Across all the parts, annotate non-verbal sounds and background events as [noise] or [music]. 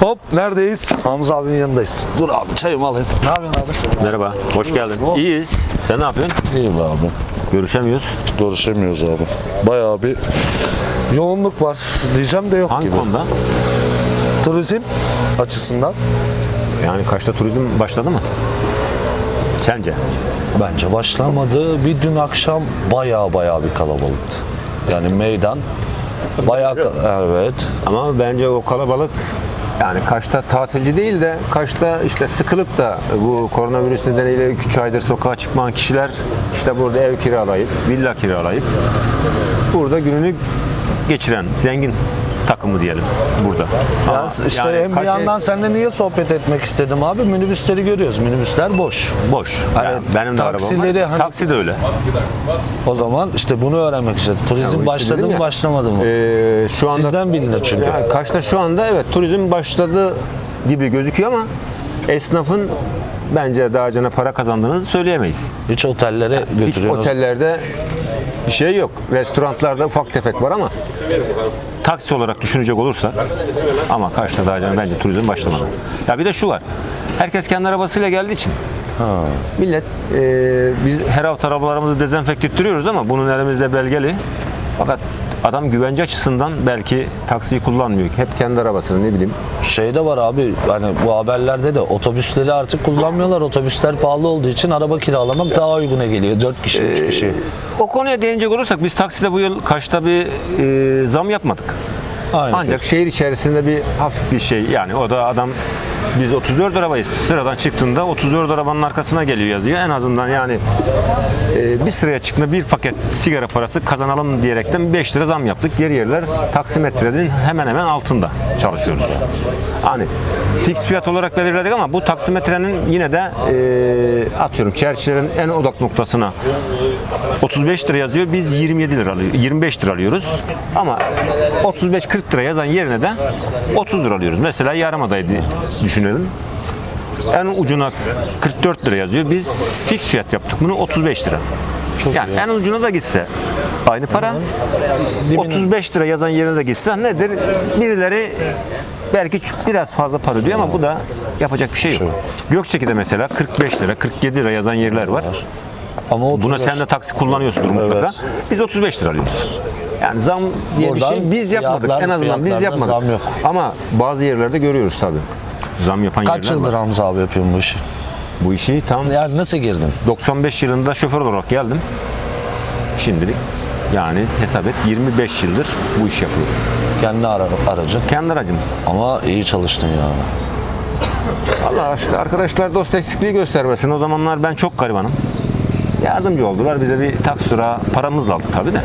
Hop neredeyiz? Hamza abinin yanındayız. Dur abi çayımı alayım. Ne yapıyorsun abi? Merhaba, hoş geldin. İyiyiz. Sen ne yapıyorsun? İyi be abi. Görüşemiyoruz. Görüşemiyoruz abi. Bayağı bir yoğunluk var diyeceğim de yok Hangi gibi. konuda? Turizm açısından Yani Kaş'ta turizm başladı mı? Sence? bence başlamadı. Bir dün akşam bayağı bayağı bir kalabalıktı. Yani meydan bayağı evet. Ama bence o kalabalık yani Kaş'ta tatilci değil de Kaş'ta işte sıkılıp da bu koronavirüs nedeniyle 3 aydır sokağa çıkmayan kişiler işte burada ev kiralayıp, villa kiralayıp burada gününü geçiren zengin takımı diyelim burada. Ama Ya işte yani hem bir Kaş'ı yandan seninle niye sohbet etmek istedim abi? Minibüsleri görüyoruz. Minibüsler boş. boş. Hani Yani benim de arabam taksileri var. hani- Taksi de öyle. O zaman işte bunu öğrenmek için. Turizm işte başladı dedim mı ya, başlamadı mı? Ee, şu anda Sizden bilinir çünkü. Yani Kaş'ta şu anda evet turizm başladı gibi gözüküyor ama esnafın bence daha cana para kazandığınızı söyleyemeyiz. Hiç otellere Hiç götürüyorsunuz. otellerde bir şey yok. Restoranlarda ufak tefek var ama taksi olarak düşünecek olursak ama Kaş'ta daha cana bence turizm başlamadı. Ya bir de şu var. Herkes kendi arabasıyla geldiği için Millet e, biz her hafta arabalarımızı dezenfekte ettiriyoruz ama bunun elimizde belgeli. Fakat adam güvence açısından belki taksiyi kullanmıyor. Hep kendi arabasını ne bileyim. Şey de var abi hani bu haberlerde de otobüsleri artık kullanmıyorlar. Otobüsler pahalı olduğu için araba kiralamak daha uyguna geliyor. 4 kişi, 3 Ee, kişi. O konuya değinecek olursak biz takside bu yıl kaçta bir e, zam yapmadık. Aynen. Ancak şehir içerisinde bir hafif bir şey yani o da adam biz 34 arabayız. Sıradan çıktığında 34 arabanın arkasına geliyor yazıyor. En azından yani e, bir sıraya çıktığında bir paket sigara parası kazanalım diyerekten 5 lira zam yaptık. Diğer yerler taksimetrenin hemen hemen altında çalışıyoruz. Hani fix fiyat olarak belirledik ama bu taksimetrenin yine de e, atıyorum çerçevelerin en odak noktasına 35 lira yazıyor. Biz 27 lira alıyoruz. 25 lira alıyoruz. Ama 35-40 lira yazan yerine de 30 lira alıyoruz. Mesela Yarımada'yı düşünelim. En ucuna 44 lira yazıyor. Biz fix fiyat yaptık bunu 35 lira. yani en ucuna da gitse aynı para. 35 lira yazan yerine de gitse nedir? Birileri belki biraz fazla para ödüyor ama bu da yapacak bir şey yok. Gökçeki'de mesela 45 lira, 47 lira yazan yerler var. Ama 35 Buna sen de taksi kullanıyorsundur mutlaka. Evet. Biz 35 lira alıyoruz. Yani zam diye Buradan bir şey biz yapmadık. en azından biz yapmadık. Ama bazı yerlerde görüyoruz tabii. Zam yapan Kaç yerler yıldır var. Hamza abi yapıyorsun bu işi? Bu işi tam Yani nasıl girdin? 95 yılında şoför olarak geldim. Şimdilik yani hesap et 25 yıldır bu iş yapıyorum. Kendi ara, aracın. Kendi aracım. Ama iyi çalıştın ya. Allah işte arkadaşlar dost eksikliği göstermesin. O zamanlar ben çok garibanım. Yardımcı oldular. Bize bir taksi durağı paramızla aldık tabii de.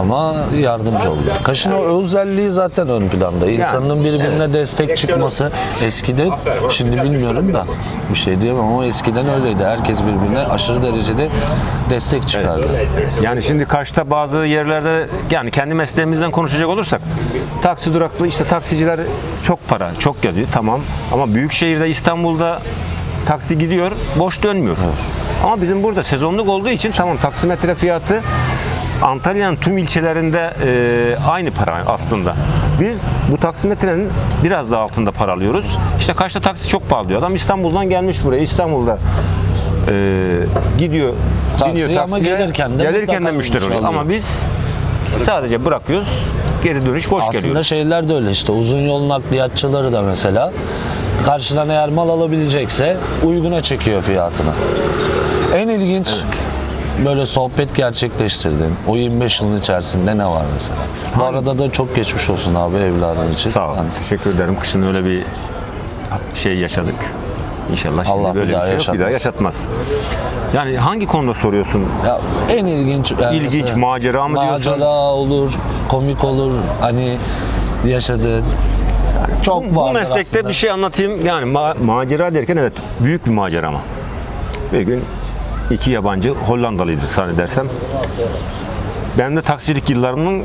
Ama yardımcı oldu. Kaşın o özelliği zaten ön planda. İnsanın birbirine destek çıkması eskiden, şimdi bilmiyorum da bir şey diyemem ama eskiden öyleydi. Herkes birbirine aşırı derecede destek çıkardı. Yani şimdi Kaş'ta bazı yerlerde yani kendi mesleğimizden konuşacak olursak taksi duraklı işte taksiciler çok para, çok yazıyor tamam. Ama büyük şehirde İstanbul'da taksi gidiyor, boş dönmüyor. Ama bizim burada sezonluk olduğu için tamam taksimetre fiyatı Antalya'nın tüm ilçelerinde e, aynı para aslında. Biz bu taksimetrenin biraz daha altında para alıyoruz. İşte Kaş'ta taksi çok pahalı diyor. Adam İstanbul'dan gelmiş buraya. İstanbul'da e, gidiyor, Taksi biniyor ama taksiye. gelirken de gelirken de müşteri oluyor. Ama biz sadece bırakıyoruz. Geri dönüş boş Aslında geliyoruz. şeyler de öyle işte uzun yol nakliyatçıları da mesela karşıdan eğer mal alabilecekse uyguna çekiyor fiyatını. En ilginç böyle sohbet gerçekleştirdin. O 25 yılın içerisinde ne var mesela? Bu arada da çok geçmiş olsun abi evladın için. Sağ ol. Yani Teşekkür ederim. Kışın öyle bir şey yaşadık. İnşallah şimdi Allah bir böyle bir daha şey yok. Bir daha yaşatmaz. Yani hangi konuda soruyorsun? Ya en ilginç yani İlginç, macera mı diyorsun? Macera olur, komik olur. Hani yaşadığın çok bu vardır meslekte aslında. bir şey anlatayım. Yani ma- macera derken evet büyük bir macera ama. Bir gün iki yabancı Hollandalıydı zannedersem. Ben de taksicilik yıllarımın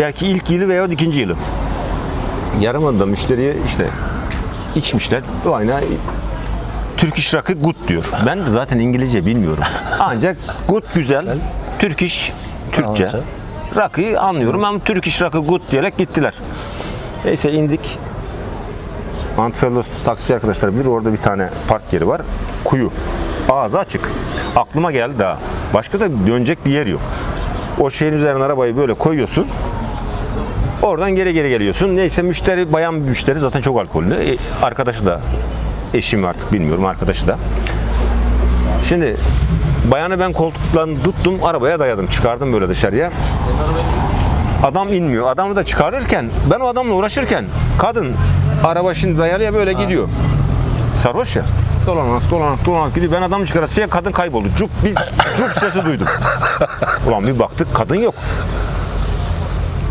belki ilk yılı veya ikinci yılı. Yaramadı'da müşteriye işte içmişler. Bu ayna Türk iş rakı good diyor. Ben de zaten İngilizce bilmiyorum. [laughs] Ancak good güzel, Türk iş Türkçe. Anladım. Rakıyı anlıyorum ama Türk iş rakı good diyerek gittiler. Neyse indik. Antifellos taksici arkadaşlar bilir orada bir tane park yeri var. Kuyu. Ağzı açık. Aklıma geldi daha. Başka da dönecek bir yer yok. O şeyin üzerine arabayı böyle koyuyorsun. Oradan geri geri geliyorsun. Neyse müşteri bayan bir müşteri zaten çok alkollü. E, arkadaşı da eşim artık bilmiyorum arkadaşı da. Şimdi bayanı ben koltuktan tuttum arabaya dayadım. Çıkardım böyle dışarıya. Adam inmiyor. Adamı da çıkarırken ben o adamla uğraşırken kadın araba şimdi dayalıya böyle gidiyor. Sarhoş ya. Dolanak dolanak dolanak gidiyor. Ben adamı çıkarasıya kadın kayboldu. Cup biz cup sesi duydum. [laughs] Ulan bir baktık kadın yok.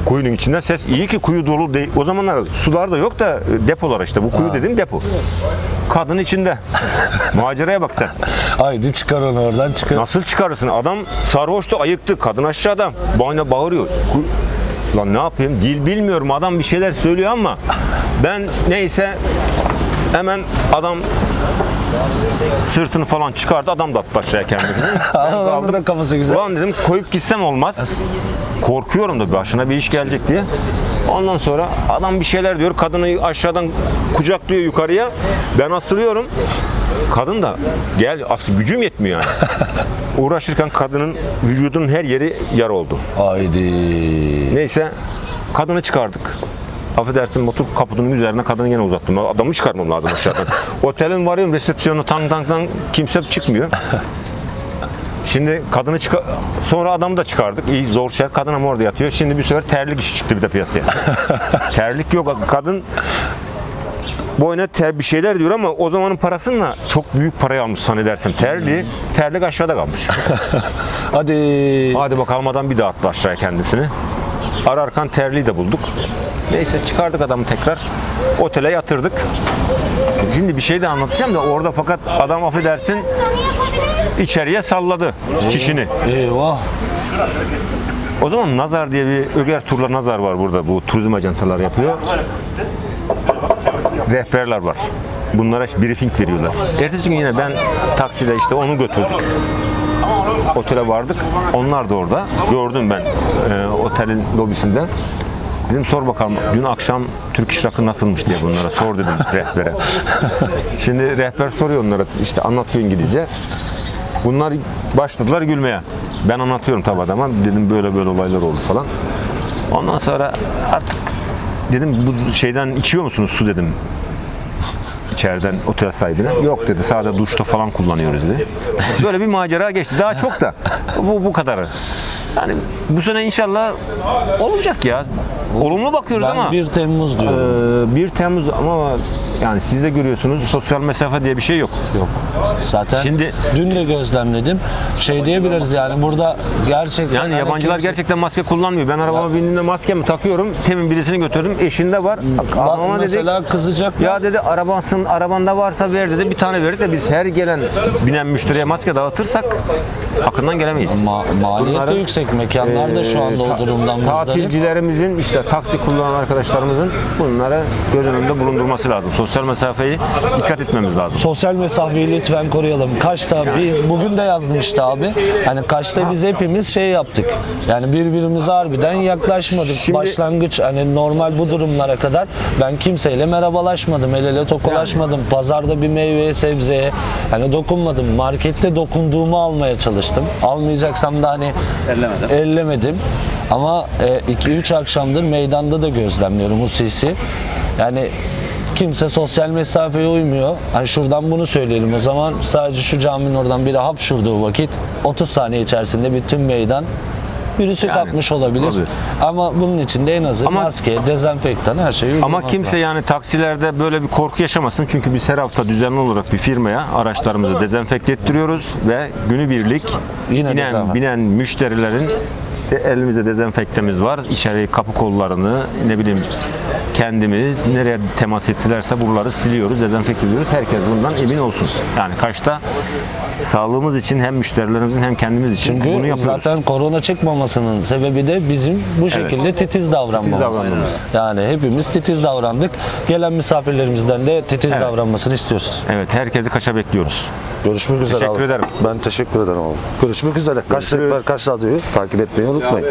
Kuyunun içinden ses iyi ki kuyu dolu değil. O zamanlar sular da yok da e, depolar işte. Bu kuyu dediğim depo. Kadın içinde. [laughs] Maceraya bak sen. Haydi çıkar onu oradan çıkar. Nasıl çıkarırsın? Adam sarhoştu, ayıktı. Kadın aşağıda. Bana bağırıyor. Ku- Lan ne yapayım? Dil bilmiyorum. Adam bir şeyler söylüyor ama ben neyse hemen adam sırtını falan çıkardı. Adam da attı aşağıya kendini. [laughs] Adamın da kafası güzel. Ulan dedim koyup gitsem olmaz. Korkuyorum da başına bir iş gelecek diye. Ondan sonra adam bir şeyler diyor. Kadını aşağıdan kucaklıyor yukarıya. Ben asılıyorum. Kadın da gel asıl gücüm yetmiyor yani. [laughs] Uğraşırken kadının vücudunun her yeri yara oldu. Haydi. Neyse kadını çıkardık. Affedersin motor kaputunun üzerine kadını yine uzattım. Adamı çıkarmam lazım aşağıdan. [laughs] Otelin varıyorum resepsiyonu tang tang tang kimse çıkmıyor. [laughs] Şimdi kadını çıkar sonra adamı da çıkardık. İyi zor şey. Kadın ama orada yatıyor. Şimdi bir sefer terlik işi çıktı bir de piyasaya. terlik yok. Kadın boyuna ter bir şeyler diyor ama o zamanın parasıyla çok büyük parayı almış zannedersem. Terliği, terlik aşağıda kalmış. [laughs] Hadi. Hadi bakalım adam bir daha attı aşağıya kendisini. Ararken terliği de bulduk. Neyse çıkardık adamı tekrar. Otele yatırdık. Şimdi bir şey de anlatacağım da orada fakat adam affedersin içeriye salladı çişini. Eyvah. O zaman Nazar diye bir Öger Turla Nazar var burada. Bu turizm ajantaları yapıyor. Rehberler var. Bunlara briefing veriyorlar. Ertesi gün yine ben taksiyle işte onu götürdük. Otele vardık. Onlar da orada. Gördüm ben e, otelin lobisinden. Dedim sor bakalım dün akşam Türk İş Rakı nasılmış diye bunlara sor dedim [laughs] rehbere. Şimdi rehber soruyor onlara işte anlatıyor İngilizce. Bunlar başladılar gülmeye. Ben anlatıyorum tabi adama. Dedim böyle böyle olaylar oldu falan. Ondan sonra artık dedim bu şeyden içiyor musunuz su dedim. İçeriden otel sahibine. Yok dedi sadece duşta falan kullanıyoruz dedi. Böyle bir macera geçti. Daha çok da bu, bu kadarı. Yani bu sene inşallah olacak ya. Olumlu bakıyoruz Ben ama. 1 Temmuz diyorum. Ee, 1 Temmuz ama yani siz de görüyorsunuz sosyal mesafe diye bir şey yok. Yok. Zaten Şimdi- dün de gözlemledim. Şey diyebiliriz yani burada gerçekten Yani hani yabancılar kimse- gerçekten maske kullanmıyor. Ben arabama bindiğimde maskemi takıyorum. Temin birisini götürdüm. Eşinde var. Bak Adama dedik. mesela kızacak Ya dedi arabansın arabanda varsa ver dedi. Bir tane verdik de biz her gelen binen müşteriye maske dağıtırsak hakkından gelemeyiz. Ma- maliyet de Bunların, yüksek. Mekanlar da şu anda o durumdan muzdarip. Tatilcilerimizin işte taksi kullanan arkadaşlarımızın bunları göz önünde bulundurması lazım. Sosyal mesafeyi dikkat etmemiz lazım. Sosyal mesafeyi lütfen koruyalım. Kaş'ta biz bugün de yazdım işte abi. Hani Kaş'ta biz hepimiz şey yaptık. Yani birbirimize harbiden yaklaşmadık. Şimdi- Başlangıç hani normal bu durumlara kadar ben kimseyle merhabalaşmadım. El ele tokulaşmadım. Pazarda bir meyveye sebzeye hani dokunmadım. Markette dokunduğumu almaya çalıştım. Almayacaksam da hani Ellemedim. ellemedim. Ama 2-3 akşamdır meydanda da gözlemliyorum hususi. Yani kimse sosyal mesafeye uymuyor. Hani şuradan bunu söyleyelim o zaman sadece şu caminin oradan biri hapşurduğu vakit 30 saniye içerisinde bütün meydan virüsü Yani, kapmış olabilir. tabii. Ama bunun için de en azı Ama- maske, dezenfektan her şeyi Ama kimse lazım. yani taksilerde böyle bir korku yaşamasın. Çünkü biz her hafta düzenli olarak bir firmaya araçlarımızı dezenfekte ettiriyoruz ve günübirlik Yine binen, binen müşterilerin e, elimizde dezenfektemiz var. İçeri kapı kollarını ne bileyim kendimiz nereye temas ettilerse buraları siliyoruz, dezenfekte ediyoruz. Herkes bundan emin olsun. Yani kaçta sağlığımız için hem müşterilerimizin hem kendimiz için Çünkü bunu yapıyoruz. zaten korona çıkmamasının sebebi de bizim bu şekilde titiz davranmamız. davranmamız. Yani hepimiz titiz davrandık. Gelen misafirlerimizden de titiz davranmasını istiyoruz. Evet, herkesi kaça bekliyoruz. Görüşmek üzere Teşekkür abi. ederim. Ben teşekkür ederim abi. Görüşmek üzere. Kaç Görüşürüz. Rehber Kaç Radyo'yu takip etmeyi unutmayın.